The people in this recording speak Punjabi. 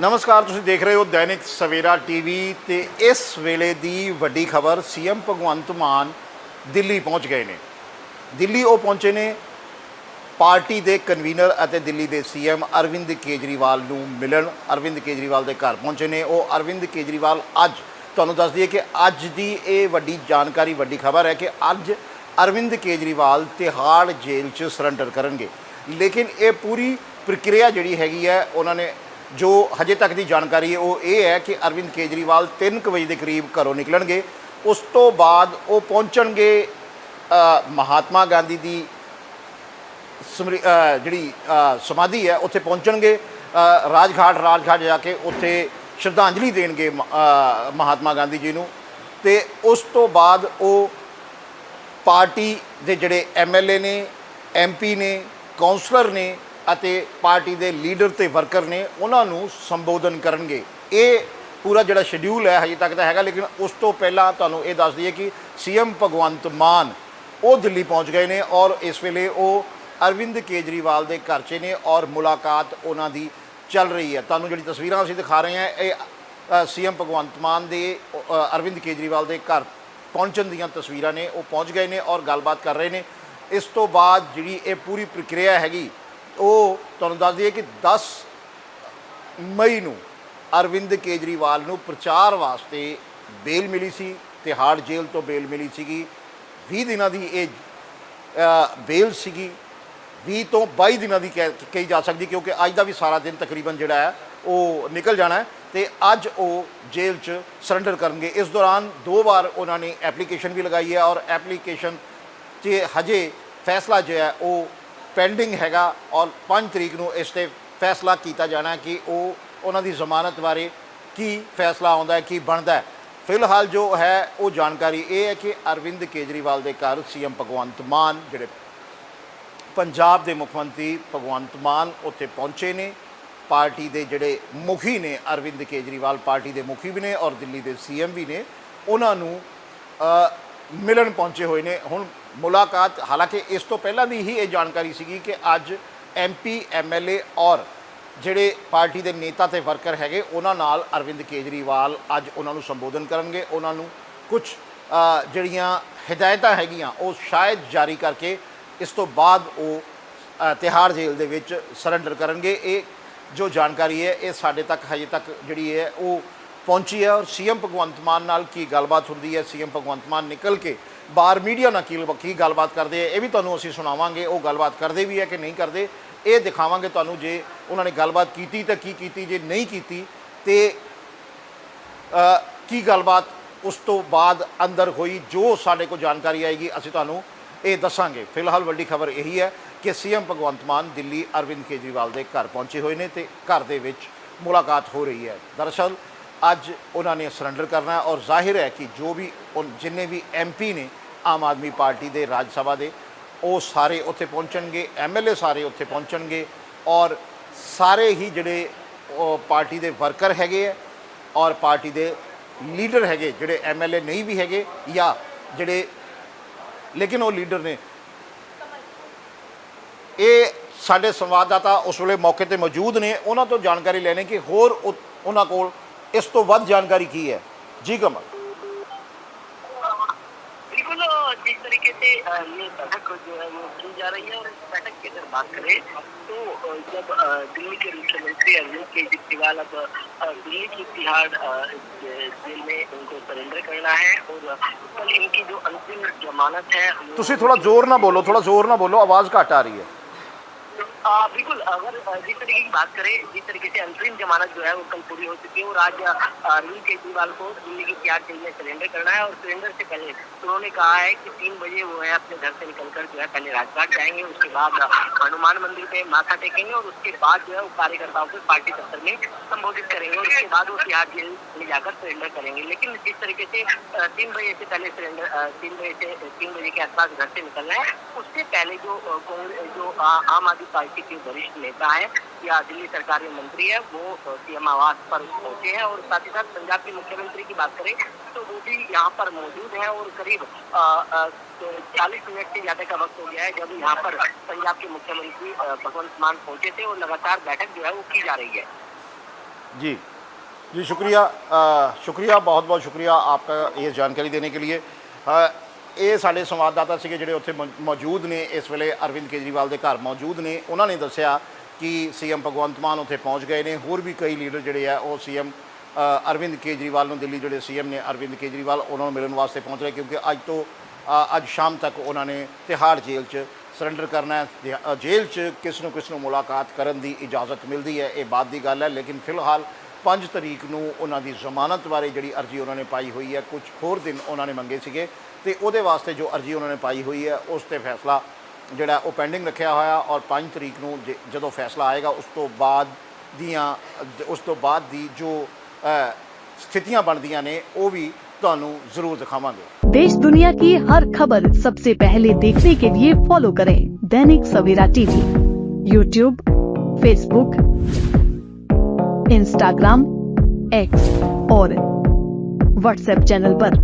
ਨਮਸਕਾਰ, ਤੁਸੀਂ ਦੇਖ ਰਹੇ ਹੋ ਦੈਨਿਕ ਸਵੇਰਾ ਟੀਵੀ ਤੇ ਇਸ ਵੇਲੇ ਦੀ ਵੱਡੀ ਖਬਰ, ਸੀਐਮ ਭਗਵੰਤ ਮਾਨ ਦਿੱਲੀ ਪਹੁੰਚ ਗਏ ਨੇ। ਦਿੱਲੀ ਉਹ ਪਹੁੰਚੇ ਨੇ, ਪਾਰਟੀ ਦੇ ਕਨਵੀਨਰ ਅਤੇ ਦਿੱਲੀ ਦੇ ਸੀਐਮ ਅਰਵਿੰਦ ਕੇਜਰੀਵਾਲ ਨੂੰ ਮਿਲਣ। ਅਰਵਿੰਦ ਕੇਜਰੀਵਾਲ ਦੇ ਘਰ ਪਹੁੰਚੇ ਨੇ। ਉਹ ਅਰਵਿੰਦ ਕੇਜਰੀਵਾਲ ਅੱਜ, ਤੁਹਾਨੂੰ ਦੱਸ ਦਈਏ ਕਿ ਅੱਜ ਦੀ ਇਹ ਵੱਡੀ ਜਾਣਕਾਰੀ, ਵੱਡੀ ਖਬਰ ਹੈ ਕਿ ਅੱਜ ਅਰਵਿੰਦ ਕੇਜਰੀਵਾਲ ਤਿਹਾੜ ਜੇਲ੍ਹ 'ਚ ਸਰੈਂਡਰ ਕਰਨਗੇ। ਲੇਕਿਨ ਇਹ ਪੂਰੀ ਪ੍ਰਕਿਰਿਆ ਜਿਹੜੀ ਹੈਗੀ ਹੈ, ਉਹਨਾਂ ਨੇ ਜੋ ਹਜੇ ਤੱਕ ਦੀ ਜਾਣਕਾਰੀ ਹੈ, ਉਹ ਇਹ ਹੈ ਕਿ ਅਰਵਿੰਦ ਕੇਜਰੀਵਾਲ 3 ਵਜੇ ਦੇ ਕਰੀਬ ਘਰੋਂ ਨਿਕਲਣਗੇ। ਉਸ ਤੋਂ ਬਾਅਦ ਉਹ ਪਹੁੰਚਣਗੇ ਮਹਾਤਮਾ ਗਾਂਧੀ ਦੀ ਸਮਰੀ- ਜਿਹੜੀ ਸਮਾਧੀ ਹੈ, ਉੱਥੇ ਪਹੁੰਚਣਗੇ। ਰਾਜਘਾਟ ਰਾਜਘਾਟ ਜਾ ਕੇ ਉੱਥੇ ਸ਼ਰਧਾਂਜਲੀ ਦੇਣਗੇ ਮਹਾਤਮਾ ਗਾਂਧੀ ਜੀ ਨੂੰ। ਤੇ ਉਸ ਤੋਂ ਬਾਅਦ ਉਹ ਪਾਰਟੀ ਦੇ ਜਿਹੜੇ ਐਮਐਲਏ ਨੇ ਐਮਪੀ ਨੇ ਕਾਉਂਸਲਰ ਨੇ ਅਤੇ ਪਾਰਟੀ ਦੇ ਲੀਡਰ ਤੇ ਵਰਕਰ ਨੇ ਉਹਨਾਂ ਨੂੰ ਸੰਬੋਧਨ ਕਰਨਗੇ। ਇਹ ਪੂਰਾ ਜਿਹੜਾ ਸ਼ਡਿਊਲ ਹੈ, ਹਜੇ ਤੱਕ ਤਾਂ ਹੈਗਾ, ਲੇਕਿਨ ਉਸ ਤੋਂ ਪਹਿਲਾਂ ਤੁਹਾਨੂੰ ਇਹ ਦੱਸ ਦਈਏ ਕਿ ਸੀਐਮ ਭਗਵੰਤ ਮਾਨ ਉਹ ਦਿੱਲੀ ਪਹੁੰਚ ਗਏ ਨੇ ਔਰ ਇਸ ਵੇਲੇ ਉਹ ਅਰਵਿੰਦ ਕੇਜਰੀਵਾਲ ਦੇ ਘਰ 'ਚ ਨੇ ਔਰ ਮੁਲਾਕਾਤ ਉਹਨਾਂ ਦੀ ਚੱਲ ਰਹੀ ਹੈ। ਤੁਹਾਨੂੰ ਜਿਹੜੀ ਤਸਵੀਰਾਂ ਅਸੀਂ ਦਿਖਾ ਰਹੇ ਹਾਂ, ਇਹ ਸੀਐਮ ਭਗਵੰਤ ਮਾਨ ਦੇ ਅਰਵਿੰਦ ਕੇਜਰੀਵਾਲ ਦੇ ਘਰ ਪਹੁੰਚਣ ਦੀਆਂ ਤਸਵੀਰਾਂ ਨੇ, ਉਹ ਪਹੁੰਚ ਗਏ ਨੇ ਔਰ ਗੱਲਬਾਤ ਕਰ ਰਹੇ ਨੇ। ਇਸ ਤੋਂ ਬਾਅਦ ਜਿਹੜੀ ਇਹ ਪੂਰੀ ਪ੍ਰਕਿਰਿਆ ਹੈਗੀ ਉਹ ਤੁਹਾਨੂੰ ਦੱਸ ਦਈਏ ਕਿ 10 ਮਈ ਨੂੰ ਅਰਵਿੰਦ ਕੇਜਰੀਵਾਲ ਨੂੰ ਪ੍ਰਚਾਰ ਵਾਸਤੇ ਬੇਲ ਮਿਲੀ ਸੀ, ਤਿਹਾੜ ਜੇਲ੍ਹ ਤੋਂ ਬੇਲ ਮਿਲੀ ਸੀਗੀ। 20 ਦਿਨਾਂ ਦੀ ਇਹ ਬੇਲ ਸੀਗੀ। 20 ਤੋਂ 22 ਦਿਨਾਂ ਦੀ ਕਹਿ- ਕਹੀ ਜਾ ਸਕਦੀ ਕਿਉਂਕਿ ਅੱਜ ਦਾ ਵੀ ਸਾਰਾ ਦਿਨ ਤਕਰੀਬਨ ਜਿਹੜਾ ਹੈ, ਉਹ ਨਿਕਲ ਜਾਣਾ ਹੈ ਤੇ ਅੱਜ ਉਹ ਜੇਲ੍ਹ 'ਚ ਸਰੈਂਡਰ ਕਰਨਗੇ। ਇਸ ਦੌਰਾਨ ਦੋ ਵਾਰ ਉਹਨਾਂ ਨੇ ਐਪਲੀਕੇਸ਼ਨ ਵੀ ਲਗਾਈ ਹੈ ਔਰ ਐਪਲੀਕੇਸ਼ਨ 'ਚ ਹਜੇ ਫੈਸਲਾ ਜੋ ਹੈ, ਉਹ ਪੈਂਡਿੰਗ ਹੈਗਾ ਔਰ 5 ਤਰੀਕ ਨੂੰ ਇਸ ਤੇ ਫੈਸਲਾ ਕੀਤਾ ਜਾਣਾ ਕਿ ਉਹ ਉਹਨਾਂ ਦੀ ਜ਼ਮਾਨਤ ਬਾਰੇ ਕੀ ਫੈਸਲਾ ਆਉਂਦਾ ਹੈ, ਕੀ ਬਣਦਾ ਹੈ। ਫਿਲਹਾਲ ਜੋ ਹੈ ਉਹ ਜਾਣਕਾਰੀ ਇਹ ਹੈ ਕਿ ਅਰਵਿੰਦ ਕੇਜਰੀਵਾਲ ਦੇ ਘਰ ਸੀਐਮ ਭਗਵੰਤ ਮਾਨ ਜਿਹੜੇ ਪੰਜਾਬ ਦੇ ਮੁੱਖ ਮੰਤਰੀ ਭਗਵੰਤ ਮਾਨ ਉੱਥੇ ਪਹੁੰਚੇ ਨੇ। ਪਾਰਟੀ ਦੇ ਜਿਹੜੇ ਮੁਖੀ ਨੇ, ਅਰਵਿੰਦ ਕੇਜਰੀਵਾਲ ਪਾਰਟੀ ਦੇ ਮੁਖੀ ਵੀ ਨੇ ਔਰ ਦਿੱਲੀ ਦੇ ਸੀਐਮ ਵੀ ਨੇ। ਉਹਨਾਂ ਨੂੰ ਮਿਲਣ ਪਹੁੰਚੇ ਹੋਏ ਨੇ। ਹੁਣ ਮੁਲਾਕਾਤ ਹਾਲਾਂਕਿ ਇਸ ਤੋਂ ਪਹਿਲਾਂ ਦੀ ਹੀ ਇਹ ਜਾਣਕਾਰੀ ਸੀਗੀ ਕਿ ਅੱਜ ਐਮਪੀ ਐਮਐਲਏ ਔਰ ਜਿਹੜੇ ਪਾਰਟੀ ਦੇ ਨੇਤਾ ਤੇ ਵਰਕਰ ਹੈਗੇ ਉਹਨਾਂ ਨਾਲ ਅਰਵਿੰਦ ਕੇਜਰੀਵਾਲ ਅੱਜ ਉਹਨਾਂ ਨੂੰ ਸੰਬੋਧਨ ਕਰਨਗੇ। ਉਹਨਾਂ ਨੂੰ ਕੁਝ ਜਿਹੜੀਆਂ ਹਦਾਇਤਾਂ ਹੈਗੀਆਂ ਉਹ ਸ਼ਾਇਦ ਜਾਰੀ ਕਰਕੇ ਇਸ ਤੋਂ ਬਾਅਦ ਉਹ ਅ, ਤਿਹਾੜ ਜੇਲ੍ਹ ਦੇ ਵਿੱਚ ਸਰੈਂਡਰ ਕਰਨਗੇ। ਇਹ ਜੋ ਜਾਣਕਾਰੀ ਹੈ ਇਹ ਸਾਡੇ ਤੱਕ ਹਜੇ ਤੱਕ ਜਿਹੜੀ ਹੈ ਉਹ ਪਹੁੰਚੀ ਹੈ। ਔਰ ਸੀਐਮ ਭਗਵੰਤ ਮਾਨ ਨਾਲ ਕੀ ਗੱਲਬਾਤ ਹੁੰਦੀ ਹੈ? ਸੀਐਮ ਭਗਵੰਤ ਮਾਨ ਨਿਕਲ ਕੇ ਬਾਹਰ ਮੀਡੀਆ ਨਾਲ ਕੀ ਕੀ ਗੱਲਬਾਤ ਕਰਦੇ ਆ, ਇਹ ਵੀ ਤੁਹਾਨੂੰ ਅਸੀਂ ਸੁਣਾਵਾਂਗੇ, ਉਹ ਗੱਲਬਾਤ ਕਰਦੇ ਵੀ ਹੈ ਕਿ ਨਹੀਂ ਕਰਦੇ, ਇਹ ਦਿਖਾਵਾਂਗੇ ਤੁਹਾਨੂੰ ਜੇ ਉਹਨਾਂ ਨੇ ਗੱਲਬਾਤ ਕੀਤੀ ਤਾਂ ਕੀ ਕੀਤੀ, ਜੇ ਨਹੀਂ ਕੀਤੀ ਤੇ ਕੀ ਗੱਲਬਾਤ ਉਸ ਤੋਂ ਬਾਅਦ ਅੰਦਰ ਹੋਈ, ਜੋ ਸਾਡੇ ਕੋਲ ਜਾਣਕਾਰੀ ਆਏਗੀ, ਅਸੀਂ ਤੁਹਾਨੂੰ ਇਹ ਦੱਸਾਂਗੇ। ਫਿਲਹਾਲ ਵੱਡੀ ਖਬਰ ਇਹੀ ਹੈ ਕਿ ਸੀਐਮ ਭਗਵੰਤ ਮਾਨ ਦਿੱਲੀ ਅਰਵਿੰਦ ਕੇਜਰੀਵਾਲ ਦੇ ਘਰ ਪਹੁੰਚੇ ਹੋਏ ਨੇ ਤੇ ਘਰ ਦੇ ਵਿੱਚ ਮੁਲਾਕਾਤ ਹੋ ਰਹੀ ਹੈ। ਦਰਅਸਲ ਅੱਜ ਉਹਨਾਂ ਨੇ ਸਰੈਂਡਰ ਕਰਨਾ ਔਰ ਜ਼ਾਹਿਰ ਹੈ ਕਿ ਜੋ ਵੀ ਉਨ- ਜਿੰਨੇ ਵੀ ਐਮਪੀ ਨੇ ਆਮ ਆਦਮੀ ਪਾਰਟੀ ਦੇ ਰਾਜ ਸਭਾ ਦੇ, ਉਹ ਸਾਰੇ ਉੱਥੇ ਪਹੁੰਚਣਗੇ ਐਮਐਲਏ ਸਾਰੇ ਉੱਥੇ ਪਹੁੰਚਣਗੇ ਔਰ ਸਾਰੇ ਹੀ ਜਿਹੜੇ ਉਹ ਪਾਰਟੀ ਦੇ ਵਰਕਰ ਹੈਗੇ ਹੈ ਔਰ ਪਾਰਟੀ ਦੇ ਲੀਡਰ ਹੈਗੇ, ਜਿਹੜੇ ਐਮਐਲਏ ਨਹੀਂ ਵੀ ਹੈਗੇ ਜਾਂ ਜਿਹੜੇ, ਲੇਕਿਨ ਉਹ ਲੀਡਰ ਨੇ। ਇਹ ਸਾਡੇ ਸੰਵਾਦਦਾਤਾ ਉਸ ਵੇਲੇ ਮੌਕੇ ਤੇ ਮੌਜੂਦ ਨੇ, ਉਹਨਾਂ ਤੋਂ ਜਾਣਕਾਰੀ ਲੈਣੇ ਕਿ ਹੋਰ ਉਹ- ਉਹਨਾਂ ਕੋਲ ਇਸ ਤੋਂ ਵੱਧ ਜਾਣਕਾਰੀ ਕੀ ਹੈ ਜੀ ਕਮਲ बिल्कुल अ, जिस तरीके से अ, ये बैठक जो है वो की जा रही है और इस बैठक की अगर बात करें तो अ, जब अ, दिल्ली के मुख्यमंत्री अरविंद केजरीवाल अब अ, दिल्ली की तिहाड़ अ, जे- जेल में उनको सरेंडर करना है और कल इनकी जो अंतिम जमानत है वो- ਤੁਸੀਂ ਥੋੜਾ ਜ਼ੋਰ ਨਾਲ ਬੋਲੋ ਥੋੜਾ ਜ਼ੋਰ ਨਾਲ ਬੋਲੋ ਆਵਾਜ਼ ਘੱਟ ਆ ਰਹੀ ਹੈ आ, बिल्कुल, अगर जिस तरीके की बात करें, जिस तरीके से अंतरिम जमानत जो है वो कल पूरी हो चुकी है, और आज अरविंद केजरीवाल को दिल्ली की जेल में सरेंडर करना है, और सरेंडर से पहले उन्होंने कहा है कि तीन बजे वो है अपने घर से निकलकर जो है पहले राजघाट जाएँगे, उसके बाद हनुमान मंदिर पे माथा टेकेंगे, और उसके बाद जो है वो कार्यकर्ताओं को पार्टी दफ्तर में संबोधित करेंगे, और उसके बाद वो तिहाड़ जेल ले जाकर सरेंडर करेंगे। लेकिन जिस तरीके से तीन बजे से पहले सरेंडर तीन बजे से, तीन बजे के आसपास घर से निकलना है, उससे पहले जो जो आम आदमी पार्टी के वरिष्ठ नेता है या दिल्ली सरकार के मंत्री है वो सीएम आवास पर पहुँचे हैं और साथ ही साथ पंजाब के मुख्यमंत्री की बात करें तो वो भी यहाँ पर मौजूद है और करीब तो चालीस मिनट से ज़्यादा का वक्त हो गया है जब यहाँ पर पंजाब के मुख्यमंत्री भगवंत मान पहुँचे थे और लगातार बैठक जो है वो की जा रही है। जी। जी शुक्रिया आ, शुक्रिया बहुत बहुत शुक्रिया आपका ये जानकारी देने के लिए। आ, ਇਹ ਸਾਡੇ ਸੰਵਾਦਦਾਤਾ ਸੀਗੇ ਜਿਹੜੇ ਉੱਥੇ ਮੌਜੂਦ ਨੇ, ਇਸ ਵੇਲੇ ਅਰਵਿੰਦ ਕੇਜਰੀਵਾਲ ਦੇ ਘਰ ਮੌਜੂਦ ਨੇ। ਉਹਨਾਂ ਨੇ ਦੱਸਿਆ ਕਿ ਸੀਐਮ ਭਗਵੰਤ ਮਾਨ ਉੱਥੇ ਪਹੁੰਚ ਗਏ ਨੇ। ਹੋਰ ਵੀ ਕਈ ਲੀਡਰ ਜਿਹੜੇ ਆ, ਉਹ ਸੀਐਮ ਅਰਵਿੰਦ ਕੇਜਰੀਵਾਲ ਨੂੰ ਦਿੱਲੀ ਜਿਹੜੇ ਸੀਐਮ ਨੇ ਅਰਵਿੰਦ ਕੇਜਰੀਵਾਲ, ਉਹਨਾਂ ਨੂੰ ਮਿਲਣ ਵਾਸਤੇ ਪਹੁੰਚ ਰਹੇ ਕਿਉਂਕਿ ਅੱਜ ਤੋਂ ਅੱਜ ਸ਼ਾਮ ਤੱਕ ਉਹਨਾਂ ਨੇ ਤਿਹਾੜ ਜੇਲ੍ਹ 'ਚ ਸਰੈਂਡਰ ਕਰਨਾ ਹੈ। ਜੇਲ੍ਹ 'ਚ ਕਿਸ ਨੂੰ ਕਿਸ ਨੂੰ ਮੁਲਾਕਾਤ ਕਰਨ ਦੀ ਇਜਾਜ਼ਤ ਮਿਲਦੀ ਹੈ, ਇਹ ਬਾਤ ਦੀ ਗੱਲ ਹੈ। ਲੇਕਿਨ ਫਿਲਹਾਲ 5 ਤਰੀਕ ਨੂੰ ਉਹਨਾਂ ਦੀ ਜ਼ਮਾਨਤ ਬਾਰੇ ਜਿਹੜੀ ਅਰਜ਼ੀ ਉਹਨਾਂ ਨੇ ਪਾਈ ਹੋਈ ਹੈ, ਕੁਝ ਹੋਰ ਦਿਨ ਉਹਨਾਂ ਨੇ ਮੰਗੇ ਸੀਗੇ। ਤੇ ਉਹਦੇ ਵਾਸਤੇ ਜੋ ਅਰਜ਼ੀ ਉਹਨਾਂ ਨੇ ਪਾਈ ਹੋਈ ਹੈ ਉਸ ਤੇ ਫੈਸਲਾ ਜਿਹੜਾ ਉਹ ਪੈਂਡਿੰਗ ਰੱਖਿਆ ਹੋਇਆ ਔਰ 5 ਤਰੀਕ ਨੂੰ ਜੇ- ਜਦੋਂ ਫੈਸਲਾ ਆਏਗਾ ਉਸ ਤੋਂ ਬਾਅਦ ਦੀਆਂ ਉਸ ਤੋਂ ਬਾਅਦ ਦੀ ਜੋ ਅ, ਸਥਿਤੀਆਂ ਬਣਦੀਆਂ ਨੇ ਉਹ ਵੀ ਤੁਹਾਨੂੰ ਜ਼ਰੂਰ ਦਿਖਾਵਾਂਗੇ देश दुनिया की हर खबर सबसे पहले देखने के लिए फॉलो करें Dainik Savera TV YouTube Facebook Instagram X और व्हाट्सएप चैनल पर।